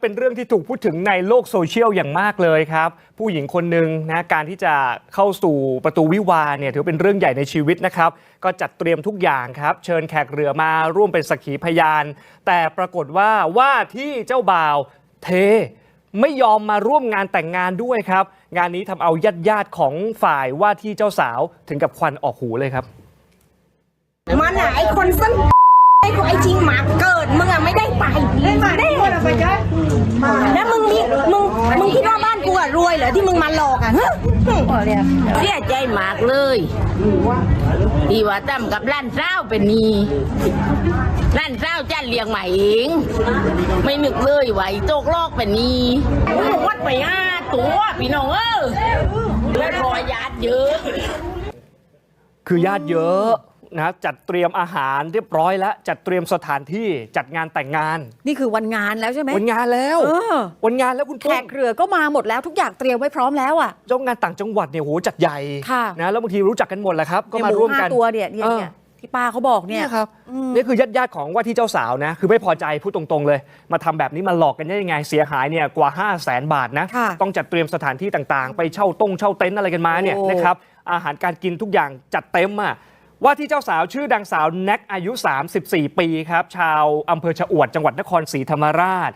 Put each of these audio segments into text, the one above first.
เป็นเรื่องที่ถูกพูดถึงในโลกโซเชียลอย่างมากเลยครับ ผู้หญิงคนหนึ่งนะการที่จะเข้าสู่ประตูวิวาเนี่ยถือเป็นเรื่องใหญ่ในชีวิตนะครับ ก็จัดเตรียมทุกอย่างครับ เชิญแขกเรือมาร่วมเป็นสักขีพยาน แต่ปรากฏว่าว่าที่เจ้าบ่าวเทไม่ยอมมาร่วมงานแต่งงานด้วยครับ งานนี้ทำเอาญาติญาติของฝ่ายว่าที่เจ้าสาวถึงกับควันออกหูเลยครับ มันอะไอคนสั้น ไอคนไอจริงหมาเกิดมึงอะไม่ได้ไปได้มาได้มาไปจ้ะแล้วมึงนี่มึงมึงคิดว่าบ้านกูอะรวยเหรอที่มึงมาหลอกอะฮะเสียใจมากเลยที่ว่าตั้มกับร้านเจ้าเป็นหนีร้านเจ้าจ้าเลี้ยงใหม่เอง ไม่นึกเลยว่าไอ้โจกลอกเป็นหนีมึงวัดไปห้าตัวพี่น้องเออแล้วรอยญาติเยอะ คือญาติเยอะ นะจัดเตรียมอาหารเรียบร้อยแล้ว จัดเตรียมสถานที่จัดงานแต่งงาน นี่คือวันงานแล้วใช่ไหมวันงานแล้วเออวันงานแล้วคุณแขปุ้มกเรือก็มาหมดแล้วทุกอย่างเตรียมไว้พร้อมแล้วอะ เจ้างานต่างจังหวัดเนี่ยโหจัดใหญ่ค่ะ นะแล้วบางทีรู้จักกันหมดแหละครับก็มาเนี่ยหร่วมกันห้ตัวเนี่ยเนี่ยเออเนี่ยที่ป้าเขาบอกเนี่เนี่ย ยครับนี่คือญาติญาติๆของว่าที่เจ้าสาวนะ คือไม่พอใจพูดตรงๆเลย มาทำแบบนี้มาหลอกกันได้ยังไงเสียหายเนี่ยกว่า 5 0 0แสนบาทนะ ค่ะต้องจัดเตรียมสถานที่ต่างๆ ไปเช่าต้งเช่าเต็นท์อะไรกันมาเนี่ยโอ้นะครับอาหารการกินทุกอย่างจัดเต็มอะ ว่าที่เจ้าสาวชื่อดังสาวแน็กอายุ 34 ปีครับ ชาวอำเภอชะอวดจังหวัดนครศรีธรรมราช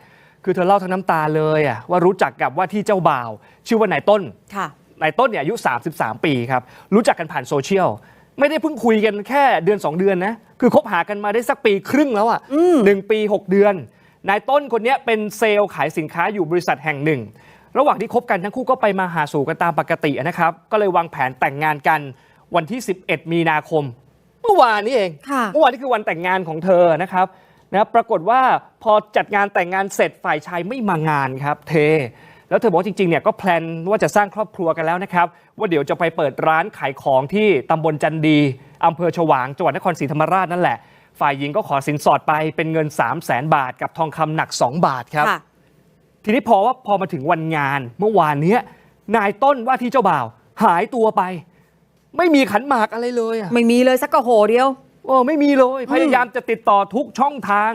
คือเธอเล่าทั้งน้ำตาเลยอะว่ารู้จักกับว่าที่เจ้าบ่าว ชื่อว่านายต้นค่ะนายต้นเนี่ยอายุ 33 ปีครับ รู้จักกันผ่านโซเชียล ไม่ได้เพิ่งคุยกันแค่เดือน 2 เดือนนะ คือคบหากันมาได้สักปีครึ่งแล้วอะ่ะหนึ่งปี 6 เดือน นายต้นคนเนี้ยเป็นเซลล์ขายสินค้าอยู่บริษัทแห่งหนึ่ง ระหว่างที่คบกันทั้งคู่ก็ไปมาหาสู่กันตามปกตินะครับ ก็เลยวางแผนแต่งงานกัน วันที่ 11 มีนาคม เมื่อวานนี้เองค่ะเมื่อวานนี้คือวันแต่งงานของเธอนะครับนะปรากฏว่าพอจัดงานแต่งงานเสร็จฝ่ายชายไม่มางานครับ เท แล้วเธอบอกว่าจริงๆเนี่ยก็แพลนว่าจะสร้างครอบครัวกันแล้วนะครับ ว่าเดี๋ยวจะไปเปิดร้านขายของที่ตำบลจันดีอำเภอฉวางจังหวัดนครศรีธรรมราชนั่นแหละ ฝ่ายหญิงก็ขอสินสอดไปเป็นเงิน 3 0 0แสนบาท กับทองคำหนัก 2 บาทครับค่ะทีนี้พอว่าพอมาถึงวันงานเมื่อวานเนี้ยนายต้นว่าที่เจ้าบ่าวหายตัวไป ไม่มีขันหมากอะไรเลยอะไม่มีเลยสักกระโหเดียว โอ้ไม่มีเลย พยายามจะติดต่อทุกช่องทาง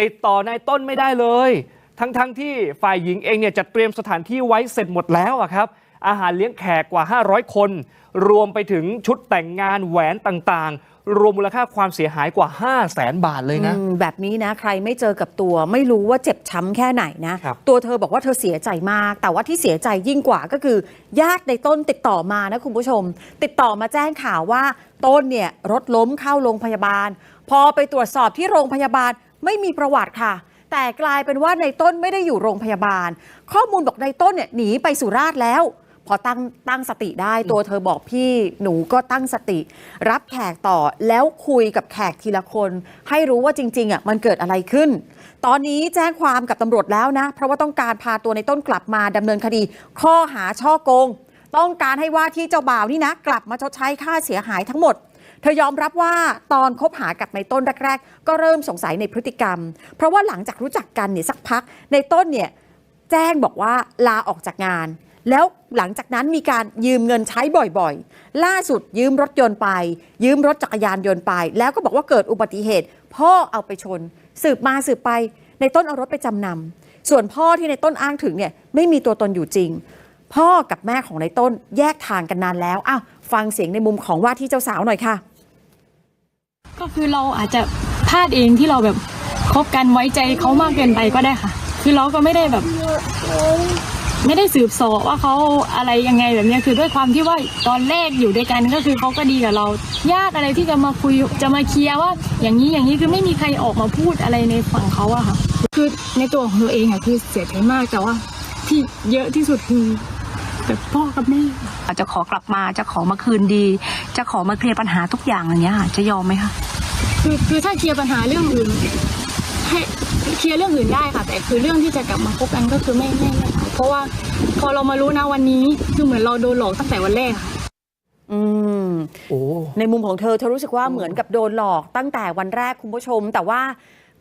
ติดต่อนายต้นไม่ได้เลย ทั้งๆทที่ฝ่ายหญิงเองเนี่ยจัดเตรียมสถานที่ไว้เสร็จหมดแล้วอะครับ อาหารเลี้ยงแขกกว่า 500 คน รวมไปถึงชุดแต่งงานแหวนต่างๆ รวมมูลค่าความเสียหายกว่า 5 0 0แสนบาทเลยนะ อืมแบบนี้นะ ใครไม่เจอกับตัว ไม่รู้ว่าเจ็บช้ำแค่ไหนนะ ครับตัวเธอบอกว่าเธอเสียใจมาก แต่ว่าที่เสียใจยิ่งกว่าก็คือ ญาติในต้นติดต่อมานะคุณผู้ชม ติดต่อมาแจ้งข่าวว่าต้นเนี่ยรถล้มเข้าโรงพยาบาล พอไปตรวจสอบที่โรงพยาบาลไม่มีประวัติค่ะ แต่กลายเป็นว่าในต้นไม่ได้อยู่โรงพยาบาล ข้อมูลบอกในต้นเนี่ยหนีไปสุราษฎร์แล้ว พอตั้งตั้งสติได้ตัวเธอบอกพี่หนูก็ตั้งสติ รับแขกต่อแล้วคุยกับแขกทีละคน ให้รู้ว่าจริงๆอะมันเกิดอะไรขึ้น ตอนนี้แจ้งความกับตำรวจแล้วนะ เพราะว่าต้องการพาตัวในต้นกลับมาดำเนินคดี ข้อหาช่อโกง ต้องการให้ว่าที่เจ้าบ่าวนี่นะ กลับมาชดใช้ค่าเสียหายทั้งหมดเธอยอมรับว่าตอนคบหากับในต้นแรก ๆ ก็เริ่มสงสัยในพฤติกรรม เพราะว่าหลังจากรู้จักกันเนี่ยสักพักในต้นเนี่ยแจ้งบอกว่าลาออกจากงาน แล้วหลังจากนั้นมีการยืมเงินใช้บ่อยๆ ล่าสุดยืมรถยนต์ไป ยืมรถจักรยานยนต์ไป แล้วก็บอกว่าเกิดอุบัติเหตุ พ่อเอาไปชน สืบมาสืบไป ในต้นเอารถไปจำนำส่วนพ่อที่ในต้นอ้างถึงเนี่ยไม่มีตัวตนอยู่จริง พ่อกับแม่ของในต้นแยกทางกันนานแล้วอ้าวฟังเสียงในมุมของว่าที่เจ้าสาวหน่อยค่ะ ก็คือเราอาจจะพลาดเองที่เราแบบคบกันไว้ใจเขามากเกินไปก็ได้ค่ะ คือเราก็ไม่ได้แบบ ไม่ได้สืบสอบว่าเขาอะไรยังไงแบบนี้คือด้วยความที่ว่าตอนแรกอยู่ด้วยกันก็คือเขาก็ดีกับเรา ญาติอะไรที่จะมาคุยจะมาเคลียร์ว่า อย่างนี้อย่างนี้คือไม่มีใครออกมาพูดอะไรในฝั่งเขาอะค่ะ คือในตัวของตัวเองอะคือเสียใจมากแต่ว่าที่เยอะที่สุดคือแบบพ่อกับแม่อาจจะขอกลับมาจะขอมาคืนดี จะขอมาเคลียร์ปัญหาทุกอย่างอย่างเงี้ยค่ะจะยอมไหมคะคือคือถ้าเคลียร์ปัญหาเรื่องอื่น ให้เคลียร์เรื่องอื่นได้ค่ะ แต่คือเรื่องที่จะกลับมาคบกันก็คือไม่ไม่ไม่เอาเพราะว่าพอเรามารู้นะวันนี้คือเหมือนเราโดนหลอกตั้งแต่วันแรกค่ะ อืม โอ้ ในมุมของเธอเธอรู้สึกว่าเหมือนกับโดนหลอกตั้งแต่วันแรกคุณผู้ชม แต่ว่า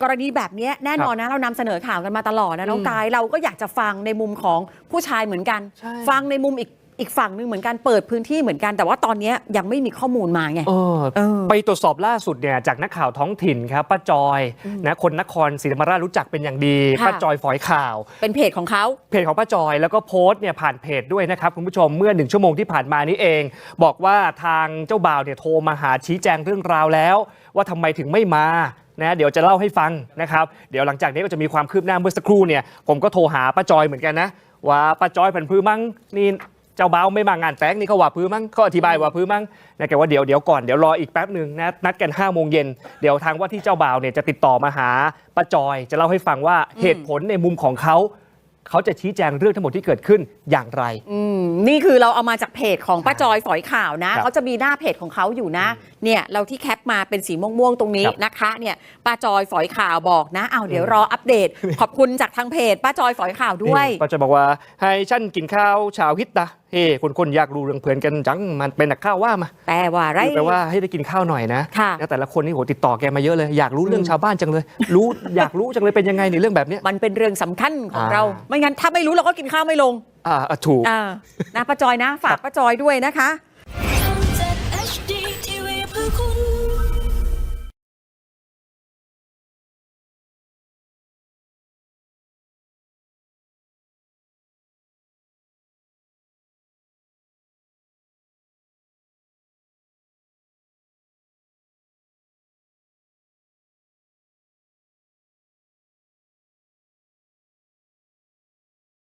กรณีแบบเนี้ยแน่นอนนะ เรานำเสนอข่าวกันมาตลอดนะน้องอืมกายเราก็อยากจะฟังในมุมของผู้ชายเหมือนกัน ใช่ ฟังในมุมอีก อีกฝั่งหนึงเหมือนกันเปิดพื้นที่เหมือนกันแต่ว่าตอนเนี้ยยังไม่มีข้อมูลมาไงเออเออไปตรวจสอบล่าสุดเนี่ยจากนักข่าวท้องถิ่นครับป้าจอยนะคนนครศรีธรรมราชรู้จักเป็นอย่างดีค่ะป้าจอยฝอยข่าว เป็นเพจของเขาเพจของป้าจอยแล้วก็โพสต์เนี่ยผ่านเพจด้วยนะครับคุณผู้ชมเมื่อหนึ่งชั่วโมงที่ผ่านมานี้เอง บอกว่าทางเจ้าบ่าวเนี่ยโทรมาหาชี้แจงเรื่องราวแล้ว ว่าทำไมถึงไม่มานะเดี๋ยวจะเล่าให้ฟังนะครับ เดี๋ยวหลังจากนี้ก็จะมีความคืบหน้าเมื่อสักครู่เนี่ยผมก็โทรหาป้าจอยเหมือนกันนะว่าป้าจอยผันพื้มั้งนี่ เจ้าบ่าวไม่มางานแต่งนี่เขาว่าพื้มั้งเขาอธิบายว่าพื้มั้งนะแกว่าเดี๋ยวเดี๋ยวก่อนเดี๋ยวรออีกแป๊บหนึ่งนะนัดกัน5้าโมงเย็นเดี๋ยวทางว่าที่เจ้าบ่าวเนี่ยจะติดต่อมาหาป้าจอย จะเล่าให้ฟังว่าเหตุผลในมุมของเขาเขาจะชี้แจงเรื่องทั้งหมดที่เกิดขึ้นอย่างไร อืมนี่คือเราเอามาจากเพจของป้าจอยฝอยข่าวนะครับเขาจะมีหน้าเพจของเขาอยู่นะ เนี่ยเราที่แคปมาเป็นสีม่วงๆตรงนี้ครับนะคะเนี่ยป้าจอยฝอยข่าวบอกนะเอาวเดี๋ยวรออัปเดต ขอบคุณจากทางเพจป้าจอยฝอยข่าวด้วยนี่ป้าจอยบอกว่าให้ฉันกินข้าวเช้าฮิตนะเฮ้คนคนๆอยากรู้เรื่องเพื่อนกันจังมันเป็นนักข้าวว่ามาแต่ว่าไรคือแปลว่าให้ได้กินข้าวหน่อยนะค่ะแล้วแต่ละคนนี่โหติดต่อแกมาเยอะเลย อยากรู้เรื่องชาวบ้านจังเลย รู้อยากรู้จังเลยเป็นยังไงในเรื่องแบบเนี้ยมันเป็นเรื่องสำคัญของอ่าเรา ไม่งั้นถ้าไม่รู้เราก็กินข้าวไม่ลง อ่าอะถูกอ่านะป้าจอยนะ ฝากป้าจอยด้วยนะคะ